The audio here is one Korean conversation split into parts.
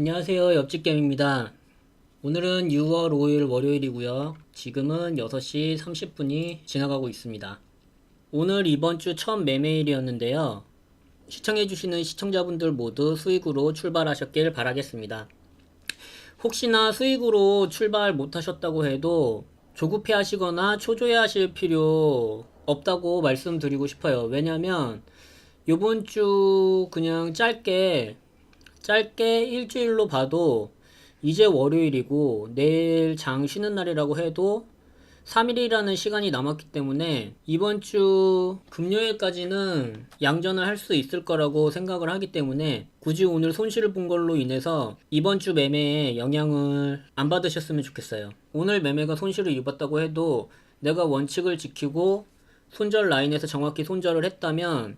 안녕하세요. 옆집겜입니다. 오늘은 6월 5일 월요일이고요. 지금은 6시 30분이 지나가고 있습니다. 오늘 이번 주 첫 매매일이었는데요. 시청해주시는 시청자분들 모두 수익으로 출발하셨길 바라겠습니다. 혹시나 수익으로 출발 못하셨다고 해도 조급해 하시거나 초조해 하실 필요 없다고 말씀드리고 싶어요. 왜냐면 요번 주 그냥 짧게 짧게 일주일로 봐도 이제 월요일이고 내일 장 쉬는 날이라고 해도 3일이라는 시간이 남았기 때문에 이번 주 금요일까지는 양전을 할 수 있을 거라고 생각을 하기 때문에 굳이 오늘 손실을 본 걸로 인해서 이번 주 매매에 영향을 안 받으셨으면 좋겠어요. 오늘 매매가 손실을 입었다고 해도 내가 원칙을 지키고 손절 라인에서 정확히 손절을 했다면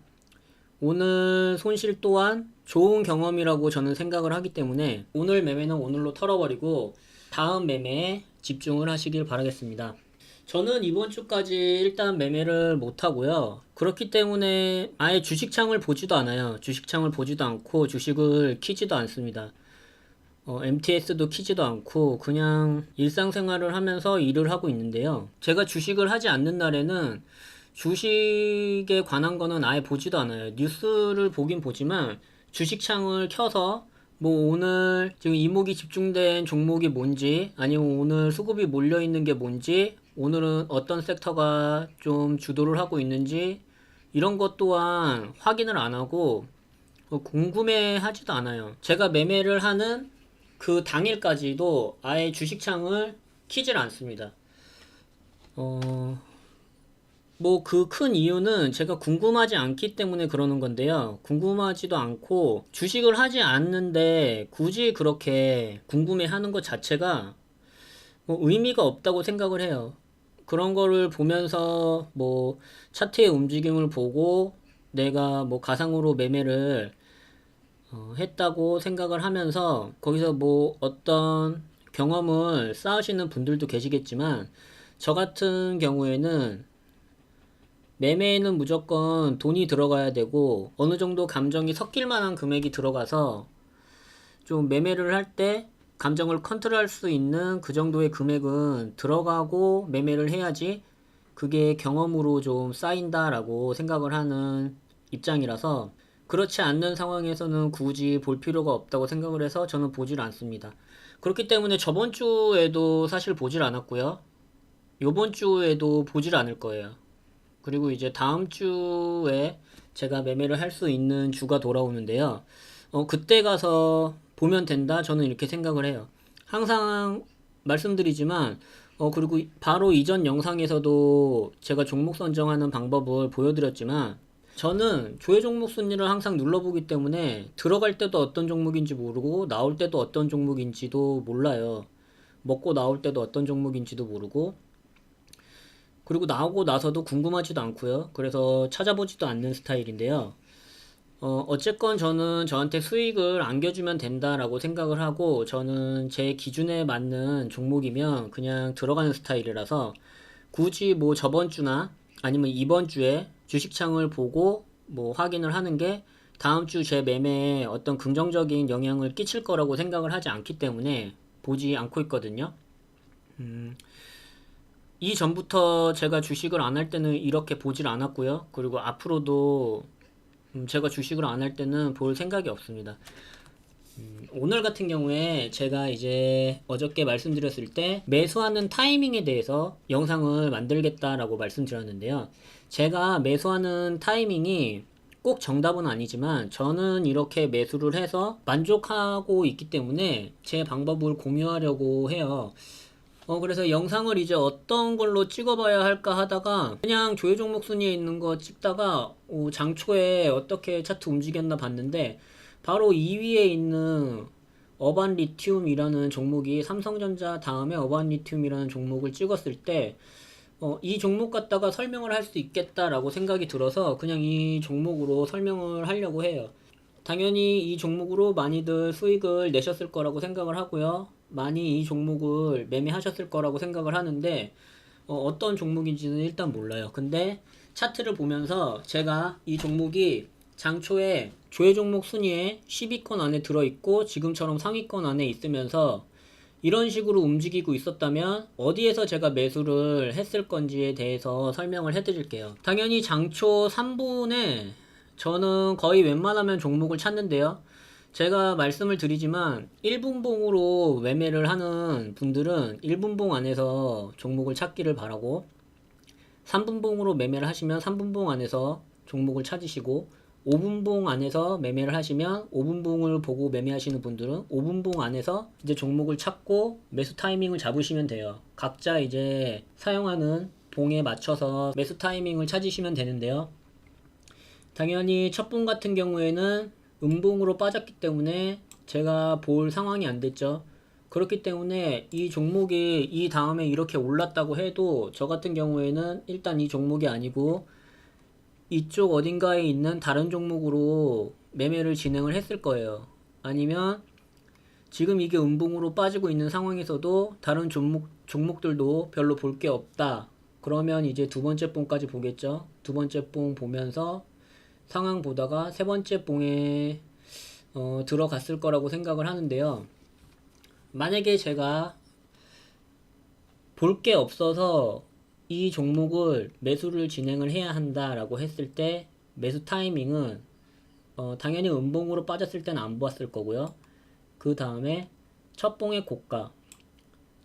오늘 손실 또한 좋은 경험이라고 저는 생각을 하기 때문에 오늘 매매는 오늘로 털어버리고 다음 매매에 집중을 하시길 바라겠습니다. 저는 이번 주까지 일단 매매를 못 하고요. 그렇기 때문에 아예 주식창을 보지도 않아요. 주식창을 보지도 않고 주식을 키지도 않습니다. 어, MTS도 키지도 않고 그냥 일상생활을 하면서 일을 하고 있는데요. 제가 주식을 하지 않는 날에는 주식에 관한 거는 아예 보지도 않아요. 뉴스를 보긴 보지만 주식창을 켜서 뭐 오늘 지금 이목이 집중된 종목이 뭔지 아니면 오늘 수급이 몰려 있는 게 뭔지 오늘은 어떤 섹터가 좀 주도를 하고 있는지 이런 것 또한 확인을 안 하고 어, 궁금해 하지도 않아요. 제가 매매를 하는 그 당일까지도 아예 주식창을 키질 않습니다. 어, 뭐 그 큰 이유는 제가 궁금하지 않기 때문에 그러는 건데요. 궁금하지도 않고 주식을 하지 않는데 굳이 그렇게 궁금해 하는 것 자체가 뭐 의미가 없다고 생각을 해요. 그런 거를 보면서 뭐 차트의 움직임을 보고 내가 뭐 가상으로 매매를 어, 했다고 생각을 하면서 거기서 뭐 어떤 경험을 쌓으시는 분들도 계시겠지만 저 같은 경우에는 매매에는 무조건 돈이 들어가야 되고 어느 정도 감정이 섞일 만한 금액이 들어가서 좀 매매를 할 때 감정을 컨트롤할 수 있는 그 정도의 금액은 들어가고 매매를 해야지 그게 경험으로 좀 쌓인다라고 생각을 하는 입장이라서 그렇지 않는 상황에서는 굳이 볼 필요가 없다고 생각을 해서 저는 보질 않습니다. 그렇기 때문에 저번 주에도 사실 보질 않았고요. 요번 주에도 보질 않을 거예요. 그리고 이제 다음 주에 제가 매매를 할 수 있는 주가 돌아오는데요. 어, 그때 가서 보면 된다. 저는 이렇게 생각을 해요. 항상 말씀드리지만, 어, 그리고 바로 이전 영상에서도 제가 종목 선정하는 방법을 보여드렸지만, 저는 조회 종목 순위를 항상 눌러보기 때문에 들어갈 때도 어떤 종목인지 모르고 나올 때도 어떤 종목인지도 몰라요. 먹고 나올 때도 어떤 종목인지도 모르고 그리고 나오고 나서도 궁금하지도 않고요. 그래서 찾아보지도 않는 스타일인데요. 어, 어쨌건 저는 저한테 수익을 안겨주면 된다라고 생각을 하고 저는 제 기준에 맞는 종목이면 그냥 들어가는 스타일이라서 굳이 뭐 저번 주나 아니면 이번 주에 주식창을 보고 뭐 확인을 하는 게 다음 주 제 매매에 어떤 긍정적인 영향을 끼칠 거라고 생각을 하지 않기 때문에 보지 않고 있거든요. 음, 이전부터 제가 주식을 안 할 때는 이렇게 보질 않았고요. 그리고 앞으로도 음, 제가 주식을 안 할 때는 볼 생각이 없습니다. 음, 오늘 같은 경우에 제가 이제 어저께 말씀드렸을 때 매수하는 타이밍에 대해서 영상을 만들겠다라고 말씀드렸는데요. 제가 매수하는 타이밍이 꼭 정답은 아니지만 저는 이렇게 매수를 해서 만족하고 있기 때문에 제 방법을 공유하려고 해요. 어, 그래서 영상을 이제 어떤 걸로 찍어봐야 할까 하다가 그냥 조회 종목 순위에 있는 거 찍다가 어, 장초에 어떻게 차트 움직였나 봤는데 바로 2위에 있는 어반 리튬이라는 종목이 삼성전자 다음에 어반 리튬이라는 종목을 찍었을 때 어, 이 종목 갖다가 설명을 할 수 있겠다라고 생각이 들어서 그냥 이 종목으로 설명을 하려고 해요. 당연히 이 종목으로 많이들 수익을 내셨을 거라고 생각을 하고요. 많이 이 종목을 매매하셨을 거라고 생각을 하는데 어, 떤 종목인지는 일단 몰라요. 근데 차트를 보면서 제가 이 종목이 장초에 조회 종목 순위에 10위권 안에 들어있고 지금처럼 상위권 안에 있으면서 이런 식으로 움직이고 있었다면 어디에서 제가 매수를 했을 건지에 대해서 설명을 해드릴게요. 당연히 장초 3분에 저는 거의 웬만하면 종목을 찾는데요. 제가 말씀을 드리지만 1분봉으로 매매를 하는 분들은 1분봉 안에서 종목을 찾기를 바라고 3분봉으로 매매를 하시면 3분봉 안에서 종목을 찾으시고 5분봉 안에서 매매를 하시면 5분봉을 보고 매매하시는 분들은 5분봉 안에서 이제 종목을 찾고 매수 타이밍을 잡으시면 돼요. 각자 이제 사용하는 봉에 맞춰서 매수 타이밍을 찾으시면 되는데요. 당연히 첫 봉 같은 경우에는 음봉으로 빠졌기 때문에 제가 볼 상황이 안 됐죠. 그렇기 때문에 이 종목이 이 다음에 이렇게 올랐다고 해도 저 같은 경우에는 일단 이 종목이 아니고 이쪽 어딘가에 있는 다른 종목으로 매매를 진행을 했을 거예요. 아니면 지금 이게 음봉으로 빠지고 있는 상황에서도 다른 종목, 종목들도 별로 볼 게 없다. 그러면 이제 두 번째 봉까지 보겠죠. 두 번째 봉 보면서 상황 보다가 세 번째 봉에 어, 들어갔을 거라고 생각을 하는데요. 만약에 제가 볼 게 없어서 이 종목을 매수를 진행을 해야 한다라고 했을 때 매수 타이밍은 어, 당연히 음봉으로 빠졌을 때는 안 보았을 거고요. 그 다음에 첫 봉의 고가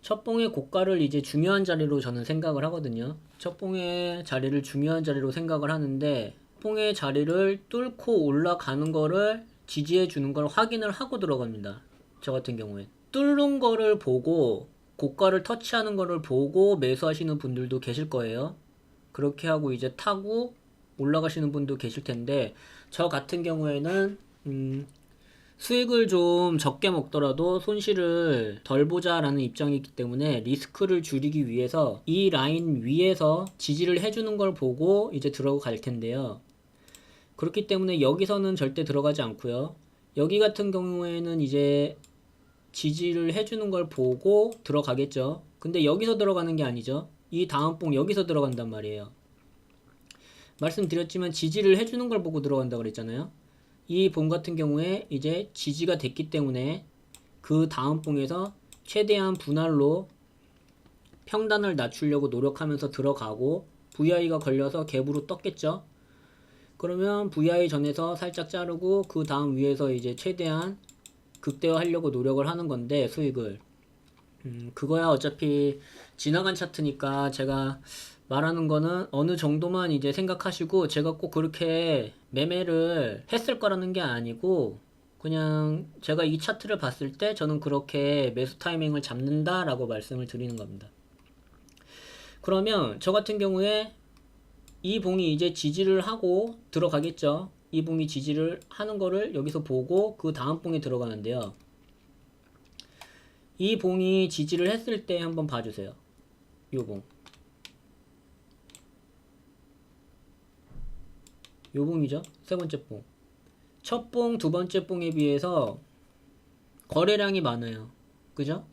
첫 봉의 고가를 이제 중요한 자리로 저는 생각을 하거든요. 첫 봉의 자리를 중요한 자리로 생각을 하는데 봉의 자리를 뚫고 올라가는 거를 지지해 주는 걸 확인을 하고 들어갑니다. 저 같은 경우에 뚫는 거를 보고 고가를 터치하는 거를 보고 매수하시는 분들도 계실 거예요. 그렇게 하고 이제 타고 올라가시는 분도 계실 텐데 저 같은 경우에는 음, 수익을 좀 적게 먹더라도 손실을 덜 보자라는 입장이기 때문에 리스크를 줄이기 위해서 이 라인 위에서 지지를 해주는 걸 보고 이제 들어갈 텐데요. 그렇기 때문에 여기서는 절대 들어가지 않고요. 여기 같은 경우에는 이제 지지를 해주는 걸 보고 들어가겠죠. 근데 여기서 들어가는 게 아니죠. 이 다음 봉 여기서 들어간단 말이에요. 말씀드렸지만 지지를 해주는 걸 보고 들어간다 그랬잖아요. 이 봉 같은 경우에 이제 지지가 됐기 때문에 그 다음 봉에서 최대한 분할로 평단을 낮추려고 노력하면서 들어가고 VI가 걸려서 갭으로 떴겠죠. 그러면 VI 전에서 살짝 자르고 그 다음 위에서 이제 최대한 극대화하려고 노력을 하는 건데 수익을 음, 그거야 어차피 지나간 차트니까 제가 말하는 거는 어느 정도만 이제 생각하시고 제가 꼭 그렇게 매매를 했을 거라는 게 아니고 그냥 제가 이 차트를 봤을 때 저는 그렇게 매수 타이밍을 잡는다라고 말씀을 드리는 겁니다. 그러면 저 같은 경우에 이 봉이 이제 지지를 하고 들어가겠죠. 이 봉이 지지를 하는 거를 여기서 보고 그 다음 봉에 들어가는데요. 이 봉이 지지를 했을 때 한번 봐주세요. 요 봉. 요 봉이죠. 세 번째 봉. 첫 봉, 두 번째 봉에 비해서 거래량이 많아요. 그죠?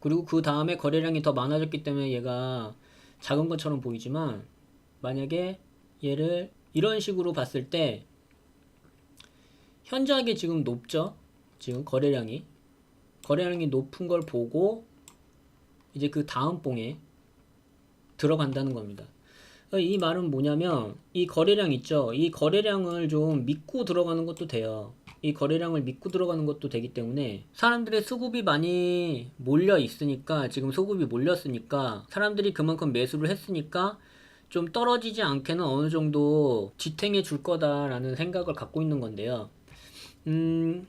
그리고 그 다음에 거래량이 더 많아졌기 때문에 얘가 작은 것처럼 보이지만 만약에 얘를 이런 식으로 봤을 때 현저하게 지금 높죠? 지금 거래량이 거래량이 높은 걸 보고 이제 그 다음 봉에 들어간다는 겁니다. 이 말은 뭐냐면 이 거래량 있죠? 이 거래량을 좀 믿고 들어가는 것도 돼요. 이 거래량을 믿고 들어가는 것도 되기 때문에 사람들의 수급이 많이 몰려 있으니까 지금 수급이 몰렸으니까 사람들이 그만큼 매수를 했으니까 좀 떨어지지 않게는 어느 정도 지탱해 줄 거다라는 생각을 갖고 있는 건데요. 음,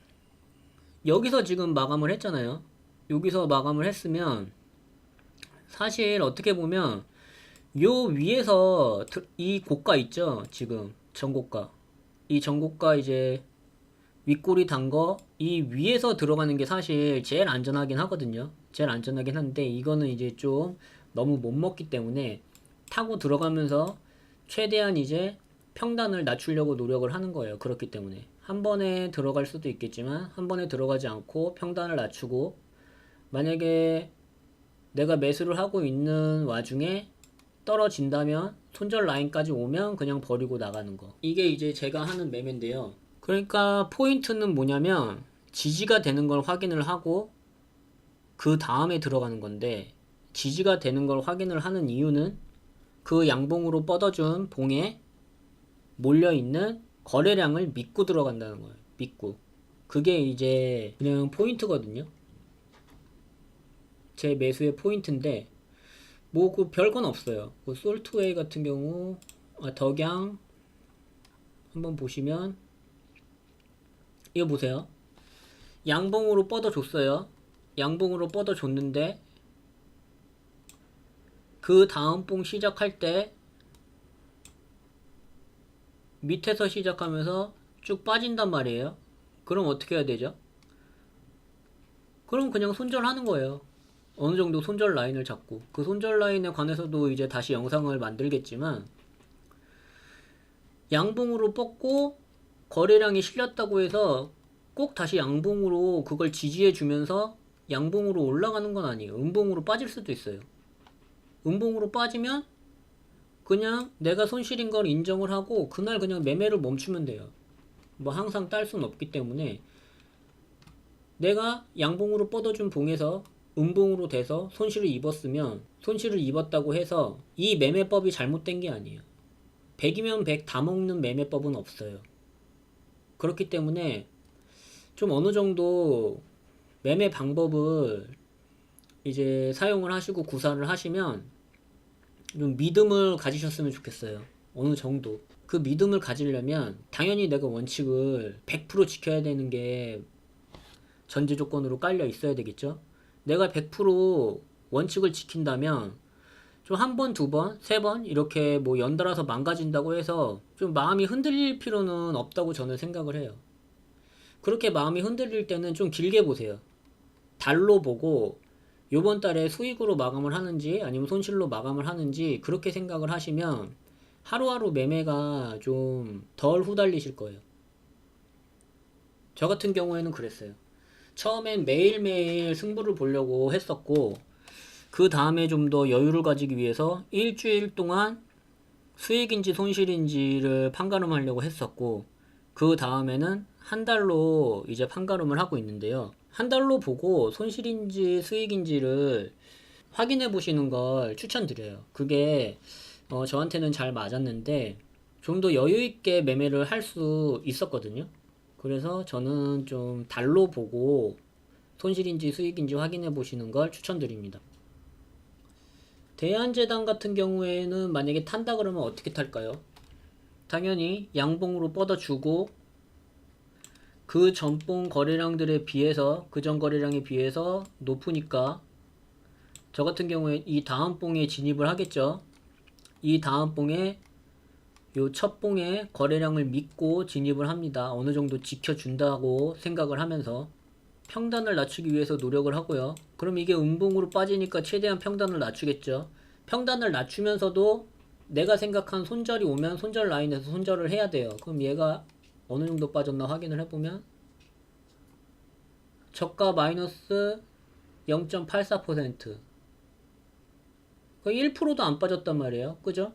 여기서 지금 마감을 했잖아요. 여기서 마감을 했으면 사실 어떻게 보면 요 위에서 이 고가 있죠. 지금 전고가. 이 전고가 이제 윗꼬리 단거 이 위에서 들어가는 게 사실 제일 안전하긴 하거든요. 제일 안전하긴 한데 이거는 이제 좀 너무 못 먹기 때문에 타고 들어가면서 최대한 이제 평단을 낮추려고 노력을 하는 거예요. 그렇기 때문에 한 번에 들어갈 수도 있겠지만 한 번에 들어가지 않고 평단을 낮추고 만약에 내가 매수를 하고 있는 와중에 떨어진다면 손절 라인까지 오면 그냥 버리고 나가는 거. 이게 이제 제가 하는 매매인데요. 그러니까 포인트는 뭐냐면 지지가 되는 걸 확인을 하고 그 다음에 들어가는 건데 지지가 되는 걸 확인을 하는 이유는 그 양봉으로 뻗어준 봉에 몰려 있는 거래량을 믿고 들어간다는 거예요. 믿고. 그게 이제 그냥 포인트거든요. 제 매수의 포인트인데 뭐 그 별건 없어요. 그 솔트웨이 같은 경우 아, 덕양 한번 보시면 이거 보세요. 양봉으로 뻗어 줬어요. 양봉으로 뻗어 줬는데 그 다음 봉 시작할 때 밑에서 시작하면서 쭉 빠진단 말이에요. 그럼 어떻게 해야 되죠? 그럼 그냥 손절하는 거예요. 어느 정도 손절 라인을 잡고 그 손절 라인에 관해서도 이제 다시 영상을 만들겠지만 양봉으로 뻗고 거래량이 실렸다고 해서 꼭 다시 양봉으로 그걸 지지해 주면서 양봉으로 올라가는 건 아니에요. 음봉으로 빠질 수도 있어요. 음봉으로 빠지면 그냥 내가 손실인 걸 인정을 하고 그날 그냥 매매를 멈추면 돼요. 뭐 항상 딸 수는 없기 때문에 내가 양봉으로 뻗어준 봉에서 음봉으로 돼서 손실을 입었으면 손실을 입었다고 해서 이 매매법이 잘못된 게 아니에요. 100이면 100 다 먹는 매매법은 없어요. 그렇기 때문에 좀 어느 정도 매매 방법을 이제 사용을 하시고 구사를 하시면 좀 믿음을 가지셨으면 좋겠어요. 어느 정도. 그 믿음을 가지려면 당연히 내가 원칙을 100% 지켜야 되는 게 전제 조건으로 깔려 있어야 되겠죠. 내가 100% 원칙을 지킨다면 좀 한 번, 두 번, 세 번 이렇게 뭐 연달아서 망가진다고 해서 좀 마음이 흔들릴 필요는 없다고 저는 생각을 해요. 그렇게 마음이 흔들릴 때는 좀 길게 보세요. 달로 보고 요번 달에 수익으로 마감을 하는지 아니면 손실로 마감을 하는지 그렇게 생각을 하시면 하루하루 매매가 좀 덜 후달리실 거예요. 저 같은 경우에는 그랬어요. 처음엔 매일매일 승부를 보려고 했었고, 그 다음에 좀 더 여유를 가지기 위해서 일주일 동안 수익인지 손실인지를 판가름하려고 했었고, 그 다음에는 한 달로 이제 판가름을 하고 있는데요. 한 달로 보고 손실인지 수익인지를 확인해 보시는 걸 추천드려요. 그게 어, 저한테는 잘 맞았는데 좀 더 여유 있게 매매를 할 수 있었거든요. 그래서 저는 좀 달로 보고 손실인지 수익인지 확인해 보시는 걸 추천드립니다. 대한재단 같은 경우에는 만약에 탄다 그러면 어떻게 탈까요? 당연히 양봉으로 뻗어주고 그 전봉 거래량들에 비해서 그 전 거래량에 비해서 높으니까 저 같은 경우에 이 다음 봉에 진입을 하겠죠. 이 다음 봉에 요 첫 봉에 거래량을 믿고 진입을 합니다. 어느 정도 지켜준다고 생각을 하면서 평단을 낮추기 위해서 노력을 하고요. 그럼 이게 음봉으로 빠지니까 최대한 평단을 낮추겠죠. 평단을 낮추면서도 내가 생각한 손절이 오면 손절 라인에서 손절을 해야 돼요. 그럼 얘가 어느 정도 빠졌나 확인을 해보면 저가 마이너스 0.84% 거의 1%도 안 빠졌단 말이에요. 그죠?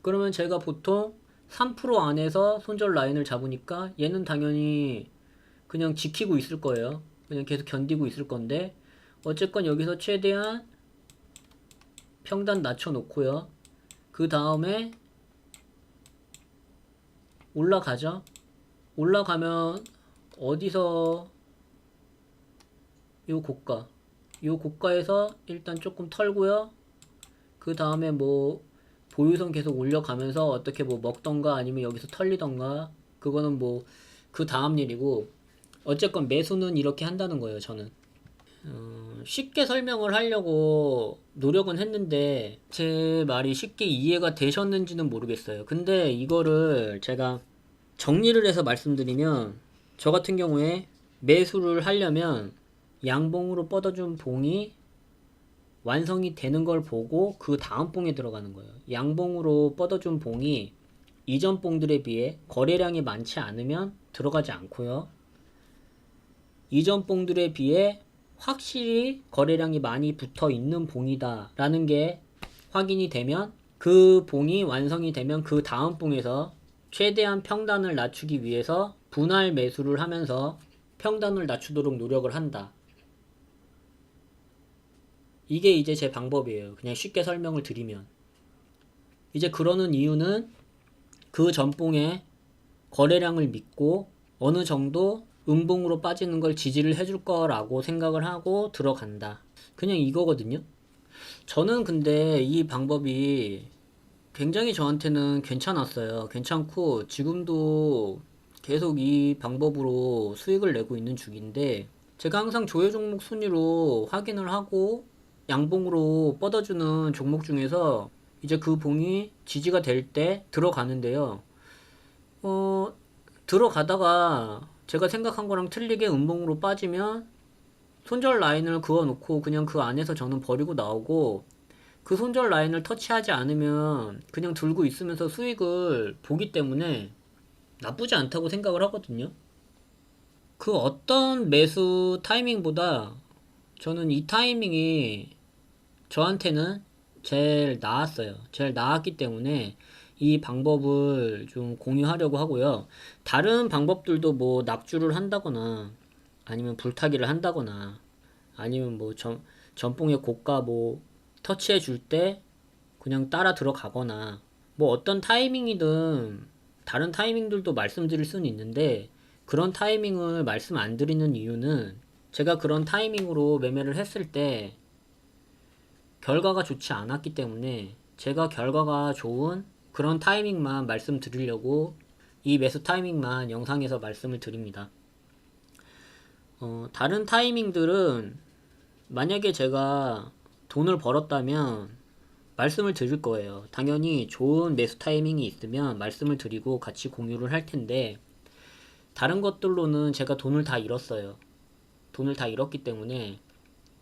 그러면 제가 보통 3% 안에서 손절 라인을 잡으니까 얘는 당연히 그냥 지키고 있을 거예요. 그냥 계속 견디고 있을 건데 어쨌건 여기서 최대한 평단 낮춰 놓고요. 그 다음에 올라가죠. 올라가면 어디서 요 고가? 요 고가에서 일단 조금 털고요. 그 다음에 뭐 보유선 계속 올려가면서 어떻게 뭐 먹던가 아니면 여기서 털리던가 그거는 뭐 그 다음 일이고 어쨌건 매수는 이렇게 한다는 거예요 저는. 어, 쉽게 설명을 하려고 노력은 했는데 제 말이 쉽게 이해가 되셨는지는 모르겠어요. 근데 이거를 제가 정리를 해서 말씀드리면 저 같은 경우에 매수를 하려면 양봉으로 뻗어준 봉이 완성이 되는 걸 보고 그 다음 봉에 들어가는 거예요. 양봉으로 뻗어준 봉이 이전 봉들에 비해 거래량이 많지 않으면 들어가지 않고요. 이전 봉들에 비해 확실히 거래량이 많이 붙어 있는 봉이다 라는 게 확인이 되면 그 봉이 완성이 되면 그 다음 봉에서 최대한 평단을 낮추기 위해서 분할 매수를 하면서 평단을 낮추도록 노력을 한다. 이게 이제 제 방법이에요. 그냥 쉽게 설명을 드리면. 이제 그러는 이유는 그 전봉의 거래량을 믿고 어느 정도 음봉으로 빠지는 걸 지지를 해줄 거라고 생각을 하고 들어간다. 그냥 이거거든요. 저는 근데 이 방법이 굉장히 저한테는 괜찮았어요. 괜찮고 지금도 계속 이 방법으로 수익을 내고 있는 중인데 제가 항상 조회 종목 순위로 확인을 하고 양봉으로 뻗어주는 종목 중에서 이제 그 봉이 지지가 될 때 들어가는데요. 어, 들어가다가 제가 생각한 거랑 틀리게 음봉으로 빠지면 손절 라인을 그어놓고 그냥 그 안에서 저는 버리고 나오고 그 손절 라인을 터치하지 않으면 그냥 들고 있으면서 수익을 보기 때문에 나쁘지 않다고 생각을 하거든요. 그 어떤 매수 타이밍보다 저는 이 타이밍이 저한테는 제일 나았어요. 제일 나았기 때문에 이 방법을 좀 공유하려고 하고요. 다른 방법들도 뭐 납주를 한다거나 아니면 불타기를 한다거나 아니면 뭐 전, 전봉의 고가 뭐 터치해 줄 때 그냥 따라 들어가거나 뭐 어떤 타이밍이든 다른 타이밍들도 말씀드릴 수는 있는데 그런 타이밍을 말씀 안 드리는 이유는 제가 그런 타이밍으로 매매를 했을 때 결과가 좋지 않았기 때문에 제가 결과가 좋은 그런 타이밍만 말씀드리려고 이 매수 타이밍만 영상에서 말씀을 드립니다. 어, 다른 타이밍들은 만약에 제가 돈을 벌었다면 말씀을 드릴 거예요. 당연히 좋은 매수 타이밍이 있으면 말씀을 드리고 같이 공유를 할 텐데 다른 것들로는 제가 돈을 다 잃었어요. 돈을 다 잃었기 때문에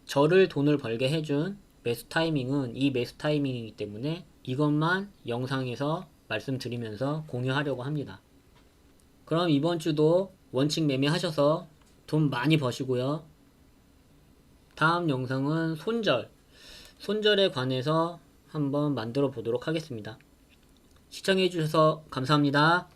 저를 돈을 벌게 해준 매수 타이밍은 이 매수 타이밍이기 때문에 이것만 영상에서 말씀드리면서 공유하려고 합니다. 그럼 이번 주도 원칙 매매하셔서 돈 많이 버시고요. 다음 영상은 손절, 손절에 관해서 한번 만들어 보도록 하겠습니다. 시청해 주셔서 감사합니다.